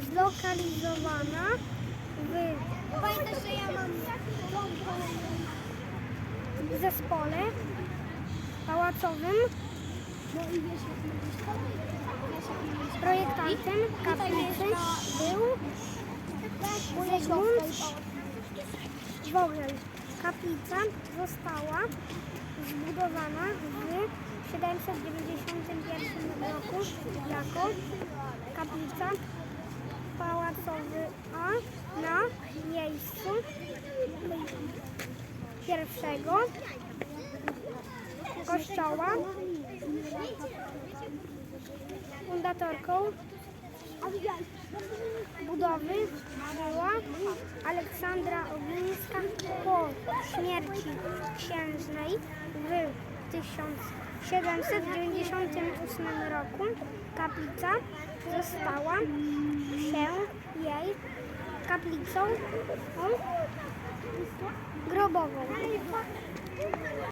zlokalizowana w Pamiętasz, że ja mam w zespole pałacowym. No projektantem kaplicy był Zygmunt Wawel. Kaplica została zbudowana w 791 roku. Jako kaplica pałacowy, a na miejscu pierwszego kościoła. Fundatorką budowy była Aleksandra Oglińska po śmierci księżnej w 1798 roku kaplica została kaplicą grobową.